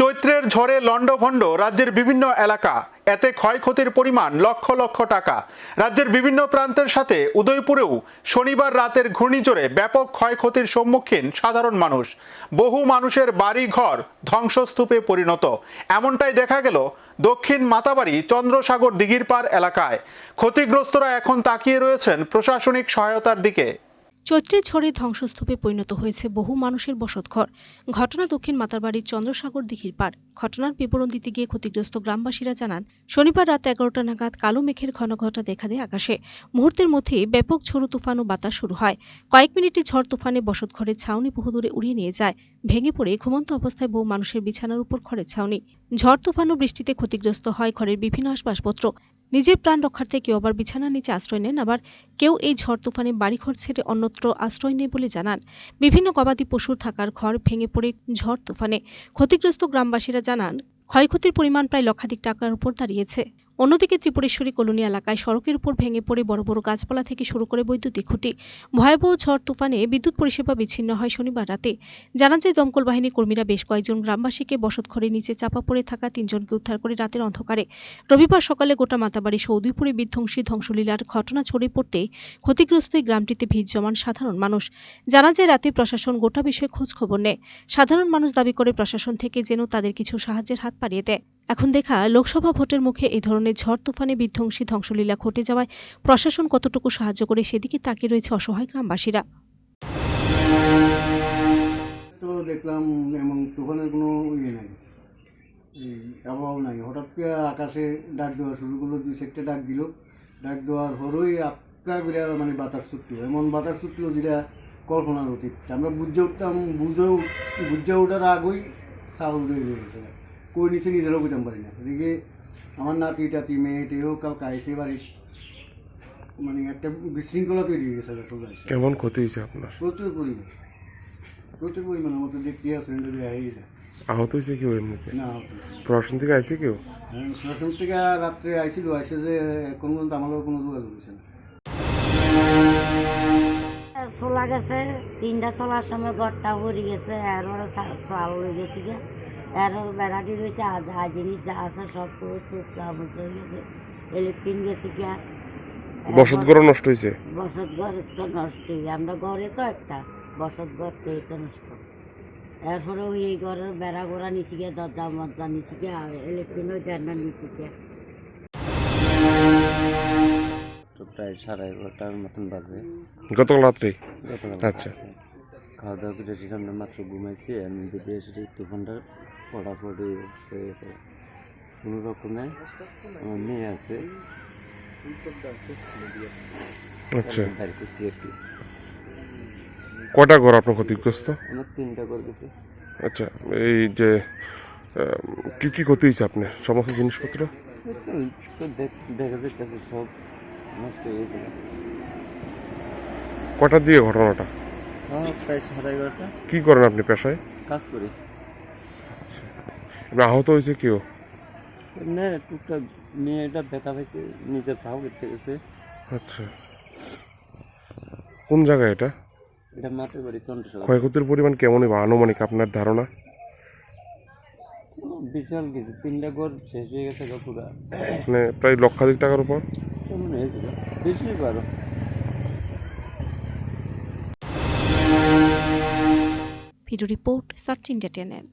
চৈত্রের ঝড়ে লণ্ডভণ্ড রাজ্যের বিভিন্ন এলাকা। এতে ক্ষয়ক্ষতির পরিমাণ লক্ষ লক্ষ টাকা। রাজ্যের বিভিন্ন প্রান্তের সাথে উদয়পুরেও শনিবার রাতের ঘূর্ণিঝড়ে ব্যাপক ক্ষয়ক্ষতির সম্মুখীন সাধারণ মানুষ। বহু মানুষের বাড়ি ঘর ধ্বংসস্তূপে পরিণত। এমনটাই দেখা গেল দক্ষিণ মাতাবাড়ি চন্দ্রসাগর দিঘির পার এলাকায়। ক্ষতিগ্রস্তরা এখন তাকিয়ে রয়েছেন প্রশাসনিক সহায়তার দিকে। চৈত্রের ঝড়ে ধ্বংসস্তূপে পরিণত হয়েছে বহু মানুষের বসতঘর। ঘটনা দক্ষিণ মাতারবাড়ির চন্দ্রসাগর দিঘির পার ঘটনার বিবরণ দিতে গিয়ে ক্ষতিগ্রস্ত গ্রামবাসীরা জানান, শনিবার রাত এগারোটা নাগাদ কালো মেঘের ঘন ঘটা দেখা দেয় আকাশে। মুহূর্তের মধ্যেই ব্যাপক ঝোড়ো তুফান ও বাতাস শুরু হয়। কয়েক মিনিটে ঝড় তুফানে বসতঘরের ছাউনি বহুদূরে উড়িয়ে নিয়ে যায়। ভেঙে পড়ে ঘুমন্ত অবস্থায় বহু মানুষের বিছানার উপর খড়ের ছাউনি। ঝড় তুফান ও বৃষ্টিতে ক্ষতিগ্রস্ত হয় ঘরের বিভিন্ন আসবাবপত্র নিজের প্রাণ রক্ষার্থে কেউ আবার বিছানার নিচে আশ্রয় নেন, আবার কেউ এই ঝড় তুফানে বাড়িঘর ছেড়ে অন্যত্র আশ্রয় নেই বলে জানান। বিভিন্ন গবাদি পশুর থাকার ঘর ভেঙে পড়ে ঝড় তুফানে। ক্ষতিগ্রস্ত গ্রামবাসীরা জানান, ক্ষয়ক্ষতির পরিমাণ প্রায় লক্ষাধিক টাকার উপর দাঁড়িয়েছে। অন্যদিকে ত্রিপুরেশ্বরী কলোনি এলাকায় সড়কের উপর ভেঙে পড়ে বড় বড় গাছপালা থেকে শুরু করে বৈদ্যুতিক খুঁটি। ভয়াবহ ঝড় তুফানে বিদ্যুৎ পরিষেবা বিচ্ছিন্ন হয় শনিবার রাতে। জানা যায়, দমকল বাহিনী কর্মীরা বেশ কয়েকজন গ্রামবাসীকে বসতঘরের নিচে চাপা পড়ে থাকা তিনজনকে উদ্ধার করে রাতের অন্ধকারে। রবিবার সকালে গোটা মাতাবাড়ি, সৌদিপুরে বিধ্বংসী ধ্বংসলীলার ঘটনা ছড়িয়ে পড়তে ক্ষতিগ্রস্ত গ্রামটিতে ভিড় জমান সাধারণ মানুষ। জানা যায়, রাতে প্রশাসন গোটা বিষয়ে খোঁজ খবর নেয়। সাধারণ মানুষ দাবি করে প্রশাসন থেকে যেন তাদের কিছু সাহায্যের হাত পাড়িয়ে দেয়। এখন দেখা, লোকসভা ভোটের মুখে এই ধরনের ঝড় তুফানে বিধ্বংসী ধ্বংসলীলা ঘটে যাওয়ায় প্রশাসন কতটুকু সাহায্য করে সেদিকে তাকিয়ে রয়েছে অসহায় গ্রামবাসীরা। তো দেখলাম এমন তুফানের কোনো ইয়ে নাই। আবহাওয়া নাই। হঠাৎ করে আকাশে ডাক দেওয়া শুরু করল, দুই সেক্টে ডাক দিল। ডাক দেওয়ার পরই আত্মা করে মানে বাতাস ছুটলো। এমন বাতাস ছুটলো যেটা কল্পনার অতীত। আমরা বুঝে উঠতাম, বুঝেও, বুঝে ওঠার আগেই চাল উড়ে গেছে কই নিচে নিজেরাও বুঝতাম পারি না এদিকে আমার নাতি টাতি মেয়ে টেও কাল কাইছে বাড়ি মানে একটা বিশৃঙ্খলা তৈরি হয়ে গেছে সোজা। কেমন ক্ষতি হয়েছে আপনার প্রচুর পরিমাণ প্রচুর পরিমাণ আমার তো দেখতে যায় আহত হয়েছে কেউ এমনিতে না প্রশাসন থেকে আইছে কেউ প্রথম থেকে রাত্রে আইছিল আইসে যে এখন পর্যন্ত আমার লগে কোনো যোগাযোগ হয়েছে না চলা গেছে তিনটা চলার সময় ঘরটা ভরি গেছে এর চাল হয়ে গেছে গিয়ে এর বেড়াটি রয়েছে যা জিনিস যা আছে সব টুকরা হয়ে গেছে ইলেকট্রিক গেছে গিয়া বসত ঘরও নষ্ট হয়েছে বসত ঘর তো নষ্ট হয়ে যায়। আমরা ঘরে তো একটা বসত ঘর তো এই তো নষ্ট। এরপরে ওই এই ঘরের বেড়া গোড়া নিচে গিয়ে দরজা মরজা নিচে গিয়ে ইলেকট্রিক ওই জান্নার নিচে গিয়ে। তো প্রায় সাড়ে এগারোটার মতন বাজে। গতকাল রাত্রে? আচ্ছা। খাওয়া দাওয়া করে সেখানে মাত্র ঘুমাইছি আমি যদি এসে তুফানটা পড়াপড়ি অবস্থা হয়ে গেছে কোনো রকমে আমার মেয়ে আছে। আচ্ছা। আর কি কটা ঘর আপনার ক্ষতিগ্রস্ত? আমার তিনটা করে গেছে। আচ্ছা এই যে কি কি ক্ষতি হয়েছে আপনার? সমস্ত জিনিসপত্র? দেখা যাচ্ছে সব নষ্ট হয়ে গেছে। কটা দিয়ে ঘটনাটা? আমার প্রায় সাড়ে এগারোটা। কি করেন আপনি পেশায়? কাজ করি। আহত হয়েছে কেউ? এমনি টুকটাক মেয়েটা ব্যথা পাইছে নিজের ভাও কেটে গেছে। আচ্ছা। কোন জায়গায় এটা? এটা মাঠের বাড়ি চন্দ্রশোর ক্ষয়ক্ষতির পরিমাণ কেমন বা আনুমানিক আপনার ধারণা? বিশাল কিছু তিনটা ঘর শেষ হয়ে গেছে পুরা। মানে প্রায় লক্ষাধিক টাকার উপর? কেমন হয়েছিল বেশি পারো video report search India channel.